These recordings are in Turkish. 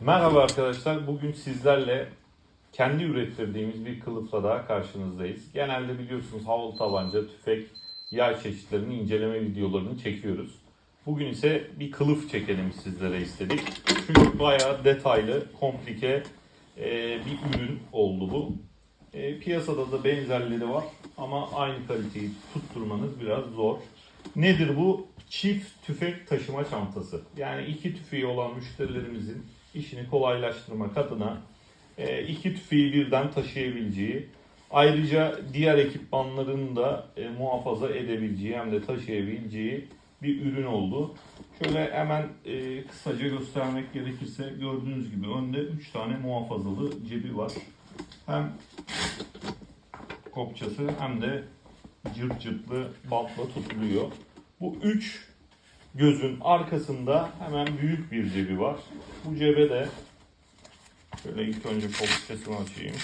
Merhaba arkadaşlar. Bugün sizlerle kendi ürettirdiğimiz bir kılıfla daha karşınızdayız. Genelde biliyorsunuz havalı tabanca, tüfek, yay çeşitlerini inceleme videolarını çekiyoruz. Bugün ise bir kılıf çekelim sizlere istedik. Çünkü bayağı detaylı, komplike e, bir ürün oldu bu. E, piyasada da benzerleri var ama aynı kaliteyi tutturmanız biraz zor. Nedir bu? Çift tüfek taşıma çantası. Yani iki tüfeği olan müşterilerimizin işini kolaylaştırmak adına e, iki tüfeği birden taşıyabileceği, ayrıca diğer ekipmanlarını da e, muhafaza edebileceği hem de taşıyabileceği bir ürün oldu. Şöyle hemen e, kısaca göstermek gerekirse gördüğünüz gibi önde 3 tane muhafazalı cebi var. Hem kopçası hem de cırt cırtlı bantla tutuluyor. Bu üç gözün arkasında hemen büyük bir cebi var. Bu cebe de şöyle ilk önce kopçasını açayım.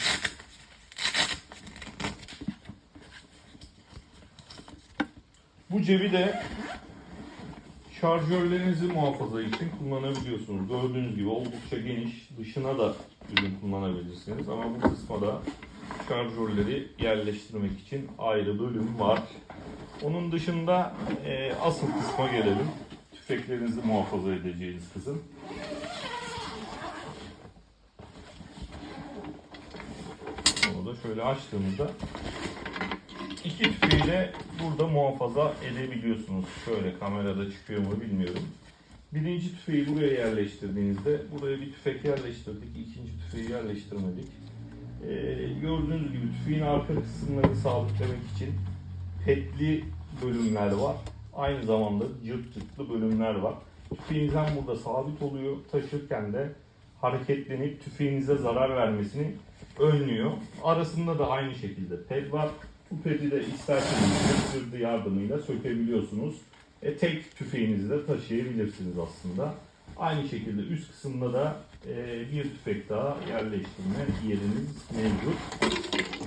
Bu cebi de şarjörlerinizi muhafaza için kullanabiliyorsunuz. Gördüğünüz gibi oldukça geniş. Dışına da ürün kullanabilirsiniz. Ama bu kısma da şarjörleri yerleştirmek için ayrı bölüm var. Onun dışında e, asıl kısma gelelim. Tüfeklerinizi muhafaza edeceğiniz kısım. Onu da şöyle açtığımızda iki tüfeği de burada muhafaza edebiliyorsunuz. Şöyle kamerada çıkıyor mu bilmiyorum. Birinci tüfeği buraya yerleştirdiğinizde buraya bir tüfek yerleştirdik. ikinci tüfeği yerleştirmedik. Ee, gördüğünüz gibi tüfeğin arka kısımlarını sabitlemek için petli bölümler var. Aynı zamanda cırt cırtlı bölümler var. Tüfeğiniz hem burada sabit oluyor, taşırken de hareketlenip tüfeğinize zarar vermesini önlüyor. Arasında da aynı şekilde ped var. Bu pedi de isterseniz cırtı yardımıyla sökebiliyorsunuz. E, tek tüfeğinizi de taşıyabilirsiniz aslında. Aynı şekilde üst kısımda da e, bir tüfek daha yerleştirme yeriniz mevcut.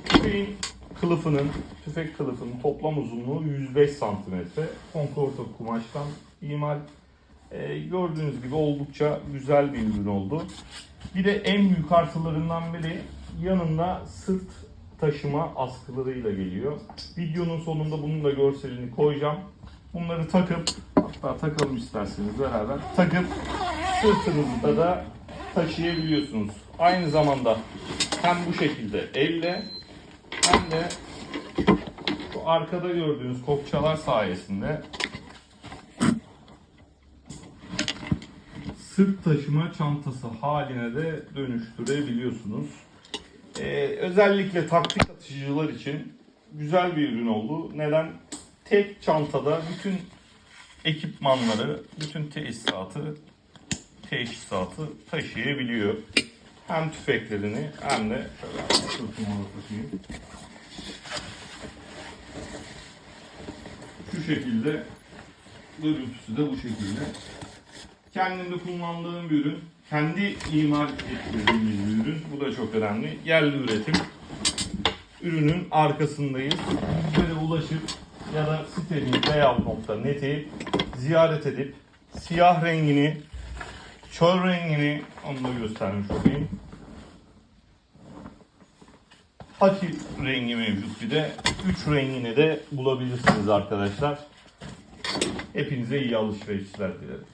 Tüfeğin kılıfının, tüfek kılıfının toplam uzunluğu 105 santimetre. Konkorto kumaştan imal. E, gördüğünüz gibi oldukça güzel bir ürün oldu. Bir de en büyük artılarından biri yanında sırt taşıma askılarıyla geliyor. Videonun sonunda bunun da görselini koyacağım. Bunları takıp hatta takalım isterseniz beraber takıp sırtınızda da taşıyabiliyorsunuz. Aynı zamanda hem bu şekilde elle hem de şu arkada gördüğünüz kopçalar sayesinde sırt taşıma çantası haline de dönüştürebiliyorsunuz. Ee, özellikle taktik atışçılar için güzel bir ürün oldu. Neden? Tek çantada bütün ekipmanları, bütün tesisatı, teşhisatı taşıyabiliyor. Hem tüfeklerini hem de. Şu şekilde görüntüsü de bu şekilde. Kendimde kullandığım bir ürün. Kendi imal ettirdiğimiz bir ürün. Bu da çok önemli. Yerli üretim. Ürünün arkasındayız. Bizlere ulaşıp ya da sitenin layout.net'i ziyaret edip siyah rengini, çöl rengini onu da göstermiş olayım. Haki rengi mevcut bir de. Üç rengini de bulabilirsiniz arkadaşlar. Hepinize iyi alışverişler dilerim.